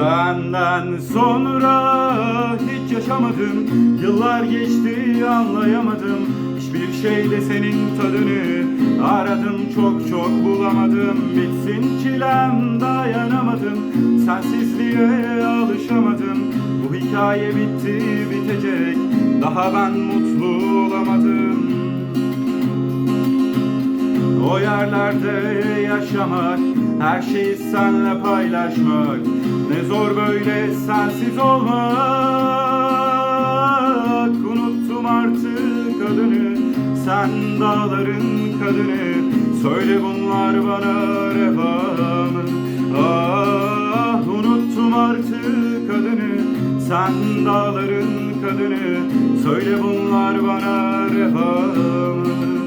Senden sonra hiç yaşamadım. Yıllar geçti anlayamadım. Hiçbir şeyde senin tadını Aradım. Çok çok bulamadım. Bitsin çilem dayanamadım. Sensizliğe alışamadım. Bu hikaye bitti bitecek. Daha ben mutlu olamadım. O yerlerde yaşamak, her şeyi senle paylaşmak Ne zor böyle sensiz olmak Unuttum artık adını, sen dağların kadını Söyle bunlar bana reva mı? Ah unuttum artık adını, sen dağların kadını Söyle bunlar bana reva mı?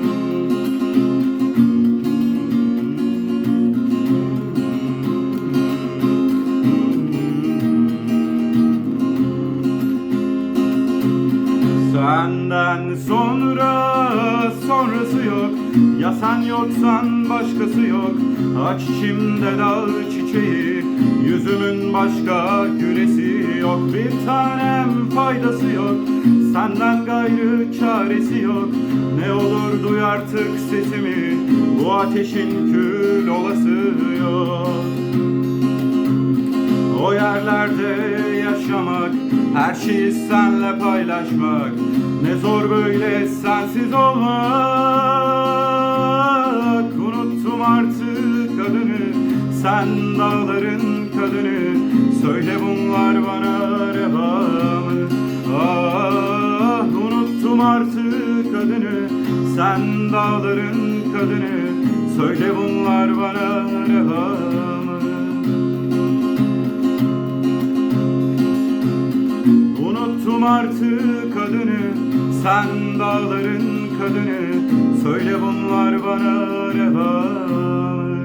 Senden sonra sonrası yok. Ya sen yoksan başkası yok. Aç içimde dağ çiçeği. Yüzümün başka gülesi yok. Bir tanem faydası yok. Senden gayrı çaresi yok. Ne olur duy artık sesimi. Bu ateşin kül olası yok. O yerlerde yaşamak, her şeyi senle paylaşmak Ne zor böyle sensiz olmak Unuttum artık adını, sen dağların kadını Söyle bunlar bana reva mı? Ah unuttum artık adını, sen dağların kadını Söyle bunlar bana reva mı? Unuttum artık adını Sen dağların kadını Söyle bunlar bana reva?